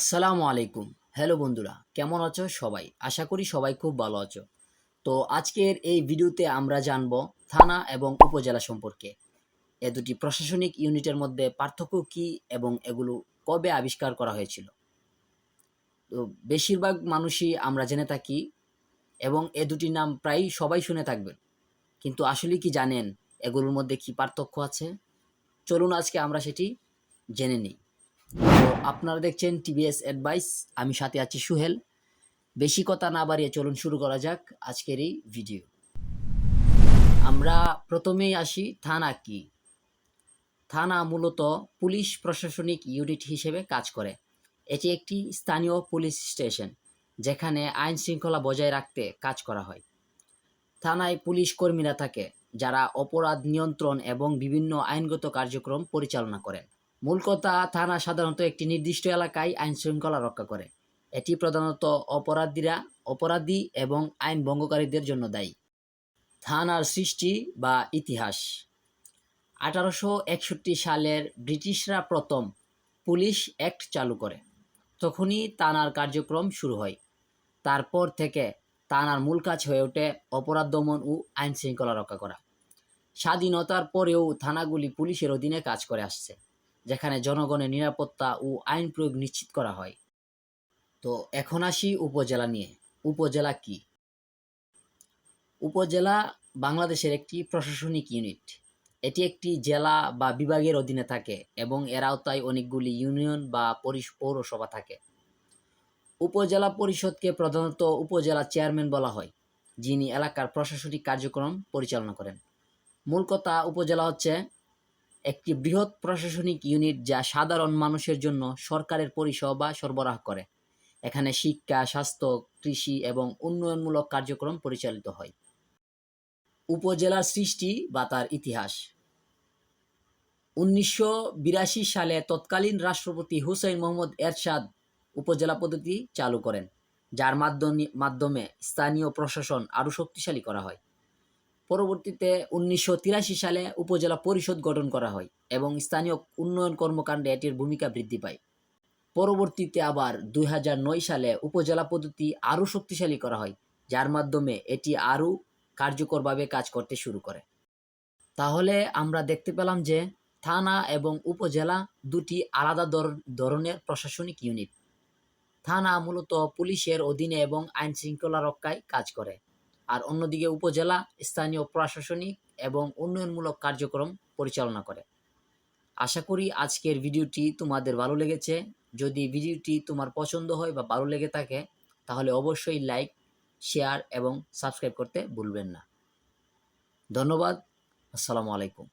আসসালামু আলাইকুম। হ্যালো বন্ধুরা, কেমন আছো সবাই? আশা করি সবাই খুব ভালো আছো। তো আজকের এই ভিডিওতে আমরা জানব থানা এবং উপজেলা সম্পর্কে। এ দুটি প্রশাসনিক ইউনিটের মধ্যে পার্থক্য কী এবং এগুলো কবে আবিষ্কার করা হয়েছিল? তো বেশিরভাগ মানুষই আমরা জেনে থাকি এবং এ দুটির নাম প্রায় সবাই শুনে থাকবেন। কিন্তু আসলে কি জানেন, এগুলোর মধ্যে কি পার্থক্য আছে? চলুন আজকে আমরা সেটি জেনে নিই। তো আপনারা দেখছেন টিভিএস অ্যাডভাইস, আমি সাথে আছি সুহেল। বেশি কথা না বাড়িয়ে চলুন শুরু করা যাক আজকের এই ভিডিও। আমরা প্রথমেই আসি থানা কি? থানা মূলত পুলিশ প্রশাসনিক ইউনিট হিসেবে কাজ করে। এটি একটি স্থানীয় পুলিশ স্টেশন, যেখানে আইন শৃঙ্খলা বজায় রাখতে কাজ করা হয়। থানায় পুলিশ কর্মীরা থাকে, যারা অপরাধ নিয়ন্ত্রণ এবং বিভিন্ন আইনগত কার্যক্রম পরিচালনা করেন। মূল কথা, থানা সাধারণত একটি নির্দিষ্ট এলাকায় আইন শৃঙ্খলা রক্ষা করে। এটি প্রধানত অপরাধীরা, অপরাধী এবং আইন ভঙ্গকারীদের জন্য দায়ী। থানার সৃষ্টি বা ইতিহাস। আঠারোশো একষট্টি সালের ব্রিটিশরা প্রথম পুলিশ অ্যাক্ট চালু করে। তখনই থানার কার্যক্রম শুরু হয়। তারপর থেকে থানার মূল কাজ হয়ে ওঠে অপরাধ দমন ও আইন শৃঙ্খলা রক্ষা করা। স্বাধীনতার পরেও থানাগুলি পুলিশের অধীনে কাজ করে আসছে। যেখানে জনগণের নিরাপত্তা ও আইন প্রয়োগ নিশ্চিত করা হয়। তো এখন আসি উপজেলা নিয়ে। উপজেলা কি? উপজেলা বাংলাদেশের একটি প্রশাসনিক ইউনিট। এটি একটি জেলা বা বিভাগের অধীনে থাকে এবং এর আওতায় অনেকগুলি ইউনিয়ন বা পরিস- পৌরসভা থাকে। উপজেলা পরিষদকে প্রধানত উপজেলা চেয়ারম্যান বলা হয়, যিনি এলাকার প্রশাসনিক কার্যক্রম পরিচালনা করেন। মূল কথা উপজেলা হচ্ছে একটি বৃহৎ প্রশাসনিক ইউনিট যা সাধারণ মানুষের জন্য সরকারের পরিষেবা সরবরাহ করে। এখানে শিক্ষা, স্বাস্থ্য, কৃষি এবং উন্নয়নমূলক কার্যক্রম পরিচালিত হয়। উপজেলার সৃষ্টি বা তার ইতিহাস। উনিশশো বিরাশি সালে তৎকালীন রাষ্ট্রপতি হুসেইন মোহাম্মদ এরশাদ উপজেলা পদ্ধতি চালু করেন, যার মাধ্যমে মাধ্যমে স্থানীয় প্রশাসন আরও শক্তিশালী করা হয়। পরবর্তীতে উনিশশো তিরাশি সালে উপজেলা পরিষদ গঠন করা হয় এবং স্থানীয় উন্নয়ন কর্মকাণ্ডে এটির ভূমিকা বৃদ্ধি পায়। পরবর্তীতে আবার দুই হাজার নয় সালে উপজেলা পদ্ধতি আরও শক্তিশালী করা হয়, যার মাধ্যমে এটি আরও কার্যকরভাবে কাজ করতে শুরু করে। তাহলে আমরা দেখতে পেলাম যে থানা এবং উপজেলা দুটি আলাদা ধরনের প্রশাসনিক ইউনিট। থানা মূলত পুলিশের অধীনে এবং আইন শৃঙ্খলা রক্ষায় কাজ করে। আর অন্যদিকে উপজেলা, স্থানীয় প্রশাসনিক এবং উন্নয়নমূলক কার্যক্রম পরিচালনা করে। আশা করি আজকের ভিডিওটি তোমাদের ভালো লেগেছে। যদি ভিডিওটি তোমার পছন্দ হয় বা ভালো লেগে থাকে, তাহলে অবশ্যই লাইক শেয়ার এবং সাবস্ক্রাইব করতে ভুলবেন না। ধন্যবাদ। আসসালামু আলাইকুম।